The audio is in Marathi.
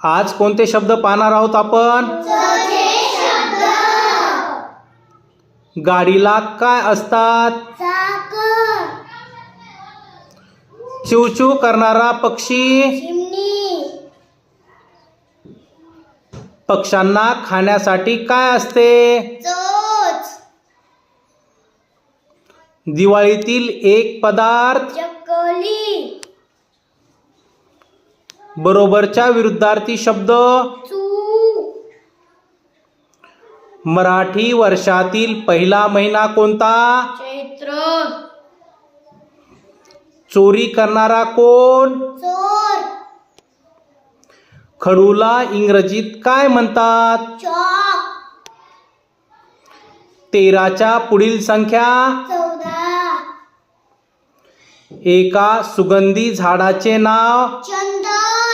आज कोणते शब्द पाहणार आहोत आपण? गाडीला काय असतात? चिवचिव करणारा पक्षी? पक्ष्यांना खाण्यासाठी काय असते? दिवाळीतील एक पदार्थ? चकली बरोबरच्या विरुद्धार्थी शब्द. मराठी वर्षातील पहिला महिना कोणता? चैत्र. चोरी करणारा कोण? चोर. खडूला इंग्रजीत काय म्हणतात? चॉक. तेराच्या पुढील संख्या. एका सुगंधी झाडाचे नाव. चंदन.